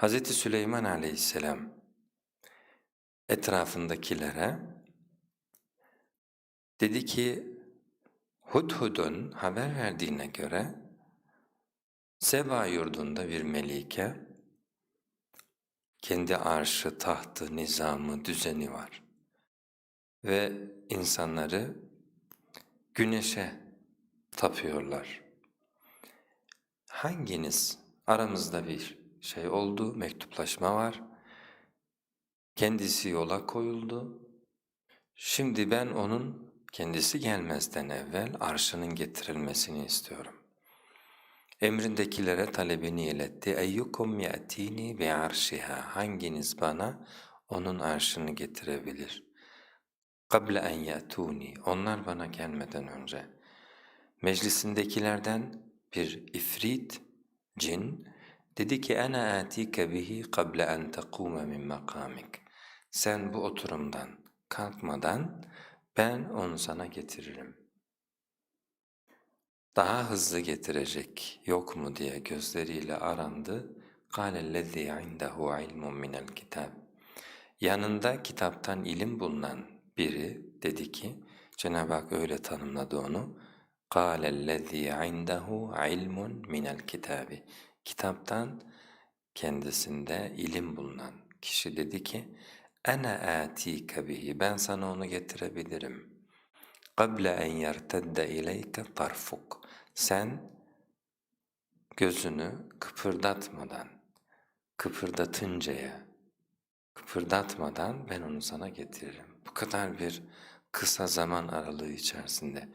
Hz. Süleyman aleyhisselam etrafındakilere dedi ki Hudhud'un haber verdiğine göre Seba yurdunda bir melike kendi arşı, tahtı, nizamı, düzeni var ve insanları güneşe tapıyorlar. Hanginiz aramızda bir şey oldu, mektuplaşma var, kendisi yola koyuldu. Şimdi ben onun kendisi gelmezden evvel arşının getirilmesini istiyorum. Emrindekilere talebini iletti. Ya'tini bi arşiha. Hanginiz bana onun arşını getirebilir? Kable en ya'tuni. Onlar bana gelmeden önce. Meclisindekilerden bir ifrit, cin, dedi ki ana atike bihi kable en tekuma min makamik. Sen bu oturumdan kalkmadan ben onu sana getiririm. Daha hızlı getirecek yok mu diye gözleriyle arandı. قَالَ الَّذ۪ي عِنْدَهُ عِلْمٌ مِنَ الْكِتَابِ Yanında kitaptan ilim bulunan biri dedi ki, Cenab-ı Hak öyle tanımladı onu. قَالَ الَّذ۪ي عِنْدَهُ عِلْمٌ مِنَ الْكِتَابِ Kitaptan kendisinde ilim bulunan kişi dedi ki, اَنَا آتِيكَ bihi Ben sana onu getirebilirim. قَبْلَ اَنْ يَرْتَدَّ اِلَيْكَ طَرْفُكَ Sen gözünü kıpırdatmadan, kıpırdatıncaya, kıpırdatmadan ben onu sana getiririm. Bu kadar bir kısa zaman aralığı içerisinde.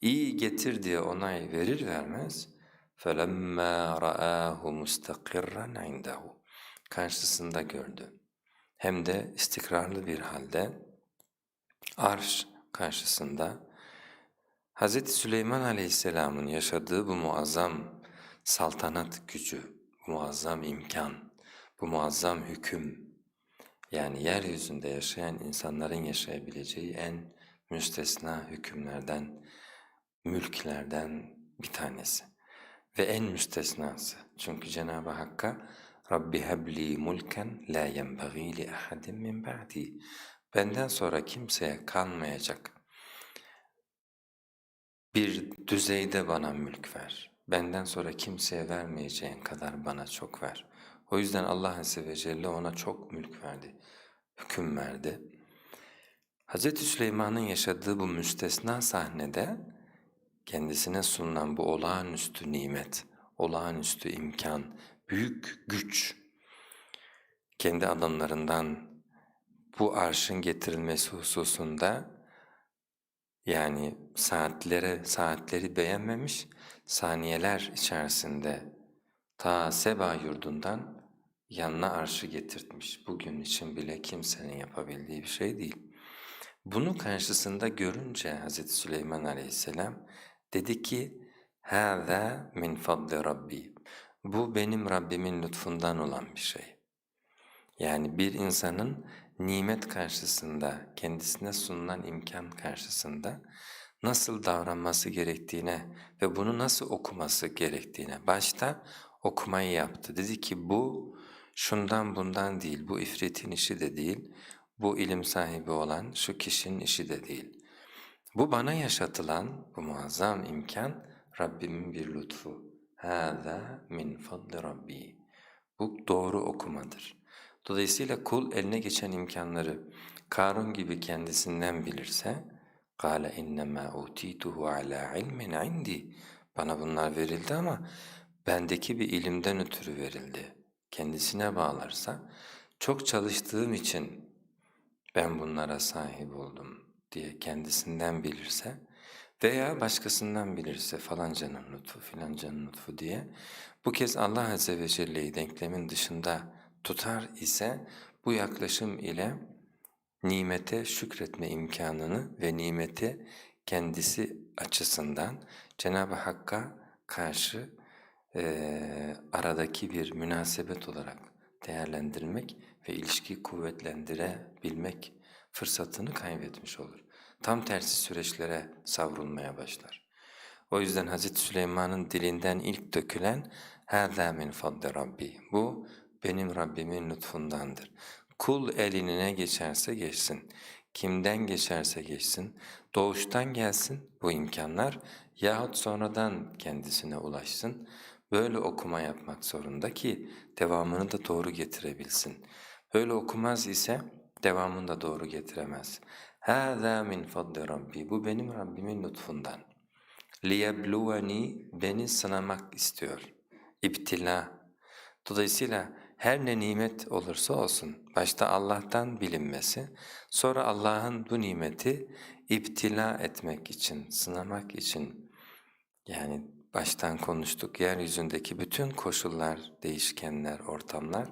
İyi getir diye onay verir vermez, فَلَمَّا رَآهُ مُسْتَقِرًّا عِنْدَهُ Karşısında gördü. Hem de istikrarlı bir halde arş karşısında Hz. Süleyman Aleyhisselam'ın yaşadığı bu muazzam saltanat gücü, bu muazzam imkan, bu muazzam hüküm, yani yeryüzünde yaşayan insanların yaşayabileceği en müstesna hükümlerden, mülklerden bir tanesi ve en müstesnası. Çünkü Cenab-ı Hakk'a Rabbi hebli mulken la yenbagî li ahadin min ba'di. Benden sonra kimseye kalmayacak bir düzeyde bana mülk ver. Benden sonra kimseye vermeyeceğin kadar bana çok ver. O yüzden Allah Azze ve Celle ona çok mülk verdi, hüküm verdi. Hz. Süleyman'ın yaşadığı bu müstesna sahnede kendisine sunulan bu olağanüstü nimet, olağanüstü imkan, büyük güç, kendi adamlarından bu arşın getirilmesi hususunda yani saatlere saatleri beğenmemiş, saniyeler içerisinde ta Seba yurdundan yanına arşı getirtmiş. Bugün için bile kimsenin yapabildiği bir şey değil. Bunu karşısında görünce Hz. Süleyman aleyhisselam dedi ki هَذَا min فَضْلِ Rabbi. Bu benim Rabbimin lütfundan olan bir şey. Yani bir insanın nimet karşısında, kendisine sunulan imkan karşısında nasıl davranması gerektiğine ve bunu nasıl okuması gerektiğine başta okumayı yaptı. Dedi ki bu şundan bundan değil, bu ifritin işi de değil, bu ilim sahibi olan şu kişinin işi de değil. Bu bana yaşatılan bu muazzam imkan Rabbimin bir lütfu. هَذَا min فَضْلِ Rabbi. Bu doğru okumadır. Dolayısıyla kul eline geçen imkanları Karun gibi kendisinden bilirse قَالَ اِنَّمَا اُوتِيتُهُ عَلَى عِلْمٍ عِنْدِي Bana bunlar verildi ama bendeki bir ilimden ötürü verildi. Kendisine bağlarsa çok çalıştığım için ben bunlara sahip oldum Diye kendisinden bilirse veya başkasından bilirse falancanın lütfu filancanın lütfu diye bu kez Allah Azze ve Celle'yi denklemin dışında tutar ise bu yaklaşım ile nimete şükretme imkanını ve nimeti kendisi açısından Cenab-ı Hakk'a karşı e, aradaki bir münasebet olarak değerlendirmek ve ilişkiyi kuvvetlendirebilmek fırsatını kaybetmiş olur. Tam tersi süreçlere savrulmaya başlar. O yüzden Hz. Süleyman'ın dilinden ilk dökülen هَذَا مِنْ فَضْلِ Rabbi. Bu benim Rabbimin lütfundandır. Kul eline ne geçerse geçsin, kimden geçerse geçsin, doğuştan gelsin bu imkanlar yahut sonradan kendisine ulaşsın. Böyle okuma yapmak zorunda ki devamını da doğru getirebilsin. Böyle okumaz ise devamını da doğru getiremez. هَذَا min فَضْلِ Rabbi. Bu benim Rabbimin lütfundan. لِيَبْلُوَنِي Beni sınamak istiyor. İptila. Dolayısıyla her ne nimet olursa olsun, başta Allah'tan bilinmesi, sonra Allah'ın bu nimeti iptila etmek için, sınamak için, yani baştan konuştuk, yeryüzündeki bütün koşullar, değişkenler, ortamlar,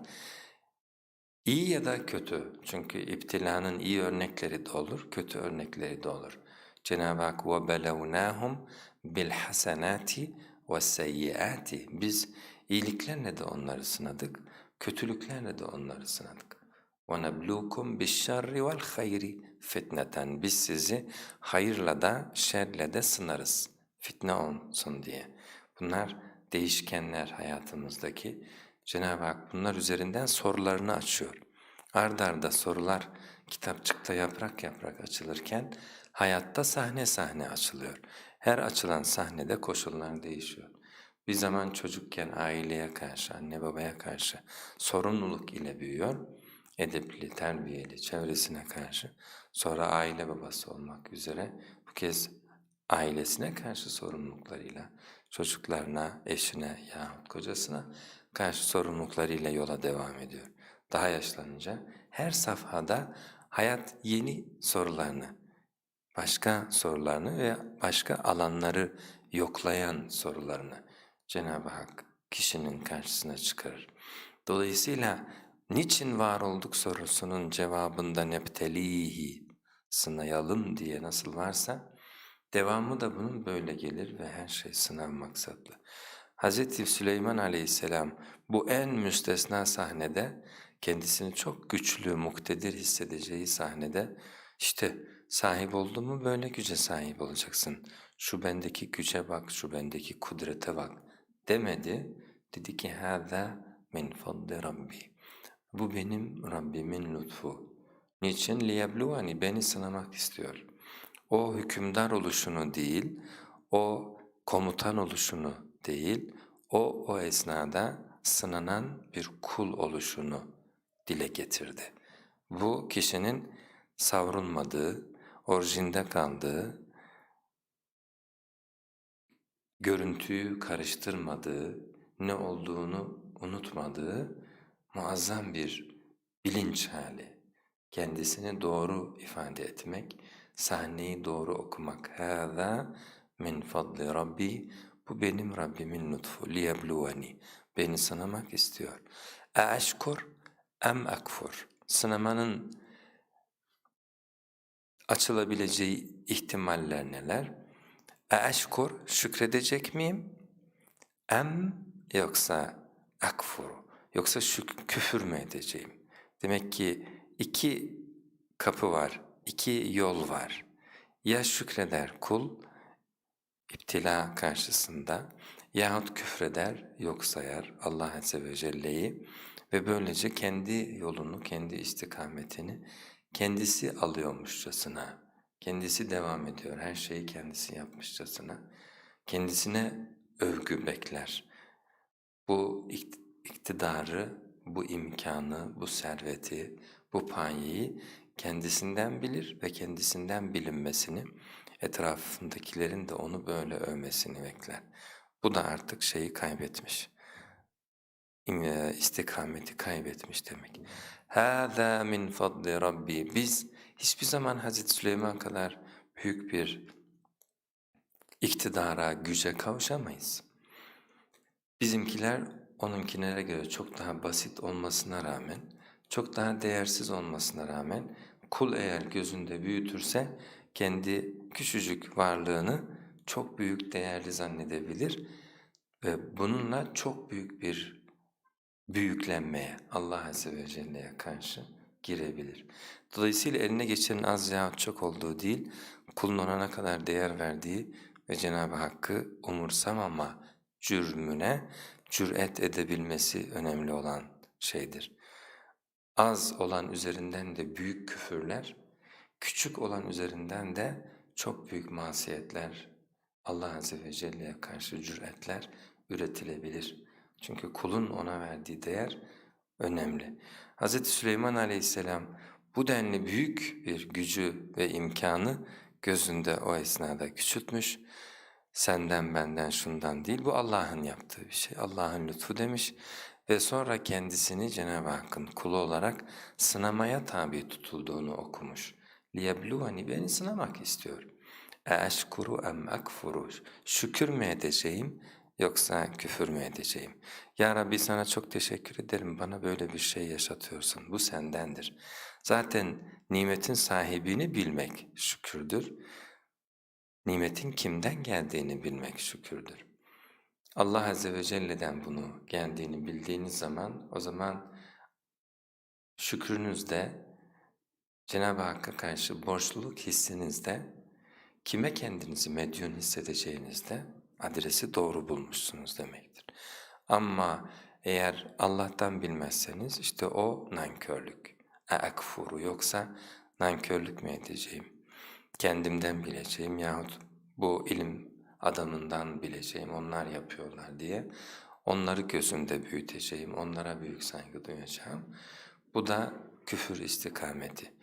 iyi ya da kötü, çünkü iptilanın iyi örnekleri de olur, kötü örnekleri de olur. Cenab-ı Hak وَبَلَوْنَاهُمْ بِالْحَسَنَاتِ وَالسَّيِّئَاتِ Biz iyiliklerle de onları sınadık, kötülüklerle de onları sınadık. وَنَبْلُوكُمْ بِالشَّرِّ وَالْخَيْرِ fitneten Biz sizi hayırla da şerle de sınarız, fitne olsun diye. Bunlar değişkenler hayatımızdaki. Cenab-ı Hak bunlar üzerinden sorularını açıyor. Ard arda sorular kitapçıkta yaprak yaprak açılırken hayatta sahne sahne açılıyor. Her açılan sahnede koşullar değişiyor. Bir zaman çocukken aileye karşı, anne babaya karşı sorumluluk ile büyüyor. Edepli, terbiyeli, çevresine karşı. Sonra aile babası olmak üzere bu kez ailesine karşı sorumluluklarıyla, çocuklarına, eşine yahut kocasına karşı sorumluluklarıyla yola devam ediyor. Daha yaşlanınca her safhada hayat yeni sorularını, başka sorularını ve başka alanları yoklayan sorularını Cenab-ı Hak kişinin karşısına çıkarır. Dolayısıyla niçin var olduk sorusunun cevabında neptelihi sınayalım diye nasıl varsa devamı da bunun böyle gelir ve her şey sınav maksatlı. Hz. Süleyman aleyhisselam bu en müstesna sahnede kendisini çok güçlü, muktedir hissedeceği sahnede işte sahip oldun mu böyle güce sahip olacaksın. Şu bendeki güce bak, şu bendeki kudrete bak demedi. Dedi ki hâzâ min fadli rabbi. Bu benim Rabbimin lütfu. Niçin? لِيَبْلُوَنِ Beni sınamak istiyor. O hükümdar oluşunu değil, o komutan oluşunu değil, o o esnada sınanan bir kul oluşunu dile getirdi. Bu kişinin savrulmadığı, orijinde kaldığı, görüntüyü karıştırmadığı, ne olduğunu unutmadığı muazzam bir bilinç hali. Kendisini doğru ifade etmek, sahneyi doğru okumak. هَذَا min fadli Rabbi, bu benim Rabbimin lütfu. Liyebluvani. Beni sınamak istiyor. E eşkur em ekfur. Sınamanın açılabileceği ihtimaller neler? E eşkur şükredecek miyim? Em yoksa ekfur. Yoksa şük küfür mü edeceğim? Demek ki iki kapı var, iki yol var. Ya şükreder kul iptila karşısında yahut küfreder, yok sayar Allah Azze ve Celle'yi ve böylece kendi yolunu, kendi istikametini kendisi alıyormuşçasına, kendisi devam ediyor, her şeyi kendisi yapmışçasına, kendisine övgü bekler. Bu iktidarı, bu imkanı, bu serveti, bu payeyi kendisinden bilir ve kendisinden bilinmesini, etrafındakilerin de onu böyle övmesini bekler. Bu da artık şeyi kaybetmiş istikameti kaybetmiş demek. هَذَا min fadli Rabbi. Biz hiçbir zaman Hazreti Süleyman kadar büyük bir iktidara, güce kavuşamayız. Bizimkiler onunkilere göre çok daha basit olmasına rağmen, çok daha değersiz olmasına rağmen kul eğer gözünde büyütürse kendi küçücük varlığını çok büyük değerli zannedebilir ve bununla çok büyük bir büyüklenmeye, Allah Azze ve Celle'ye karşı girebilir. Dolayısıyla eline geçenin az yahut çok olduğu değil, kulun ona ne kadar değer verdiği ve Cenab-ı Hakk'ı umursamama cürmüne cüret edebilmesi önemli olan şeydir. Az olan üzerinden de büyük küfürler, küçük olan üzerinden de çok büyük masiyetler, Allah Azze ve Celle'ye karşı cüretler üretilebilir. Çünkü kulun ona verdiği değer önemli. Hz. Süleyman Aleyhisselam bu denli büyük bir gücü ve imkanı gözünde o esnada küçültmüş. Senden benden şundan değil bu Allah'ın yaptığı bir şey. Allah'ın lütfu demiş ve sonra kendisini Cenab-ı Hakk'ın kulu olarak sınamaya tabi tutulduğunu okumuş liyebluğani beni sınamak istiyor. Eşkuru em ekfuru şükür mü edeceğim yoksa küfür mü edeceğim? Ya Rabbi sana çok teşekkür ederim bana böyle bir şey yaşatıyorsun bu sendendir. Zaten nimetin sahibini bilmek şükürdür. Nimetin kimden geldiğini bilmek şükürdür. Allah Azze ve Celle'den bunu geldiğini bildiğiniz zaman o zaman şükrünüzde Cenab-ı Hakk'a karşı borçluluk hissinizde kime kendinizi medyun hissedeceğinizde adresi doğru bulmuşsunuz demektir. Ama eğer Allah'tan bilmezseniz işte o nankörlük. Eekfuru yoksa nankörlük mü edeceğim, kendimden bileceğim yahut bu ilim adamından bileceğim, onlar yapıyorlar diye onları gözümde büyüteceğim, onlara büyük saygı duyacağım. Bu da küfür istikameti.